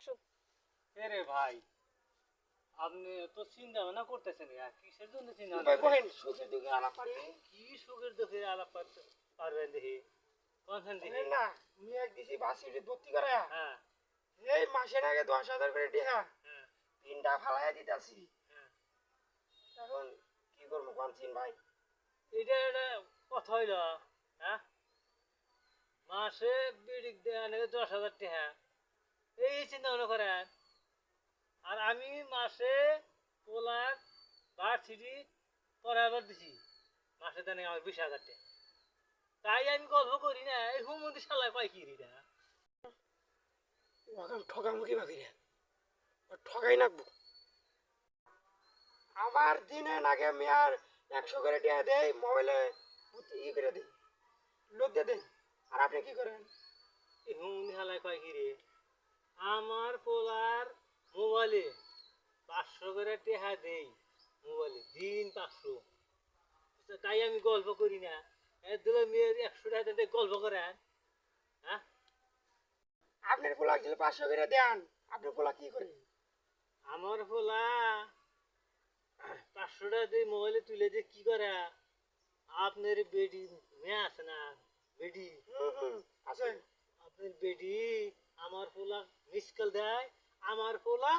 Action এরে ভাই আপনি তো চিন্তা ভাবনা করতেছেন কিসের জন্য চিন্তা ভাই সুখের দুঃখে আলাপ পারি কি সুখের দুঃখে আলাপ পারতে পারবেন দেখি? কোনখান দেখি? না আমি এক দিছি বাসিটি ভর্তি করে হ্যাঁ। এই মাসের আগে দশ হাজার করে টিহা। হ্যাঁ। তিনটা ফালাইয়া দিতাছি। হ্যাঁ। এখন কি করব কোনছিন ভাই? এটা একটা কথা হইল হ্যাঁ? মাসে বিড়ি দেওয়া নাকি দশ হাজার টাকা এই চিন্তা ভাবনা করেন। আর আমি মাসে পোলার ভার্সিটি পড়াবার দিছি। মাসে দেন আমার বিশ হাজার টাকা। তাই আমি গল্প করি না এই হুমন্দি শালায় পাই কি রিটা ওখান ঠকামুখি ভাবি রে? ঠকাই নাকবো। আমার দিনে নাগে মেয়ার একশো করে টিহা দেয় মোবাইলে ই করে দেয় লোক দিয়ে দেয় আর আপনি কি করেন? এই হুমন্দি শালায় পাই কি রে? আমার পোলার মোবাইলে পাঁচশো করে টেহা দেই মোবাইলে দিন পাঁচশো। তাই আমি গল্প করি না। দিলে মেয়ের একশো টাকা দিয়ে গল্প করেন হ্যাঁ? আপনার পোলা দিলে পাঁচশো করে দেন আপনার পোলা কি করে? আমার পোলা পাঁচশো টাকা দিয়ে মোবাইলে তুলে দিয়ে কি করে? আপনার বেডি মেয়ে আছে না বেডি। আছে। আপনার বেডি আমার পোলা মিস কল দেয় আমার পোলা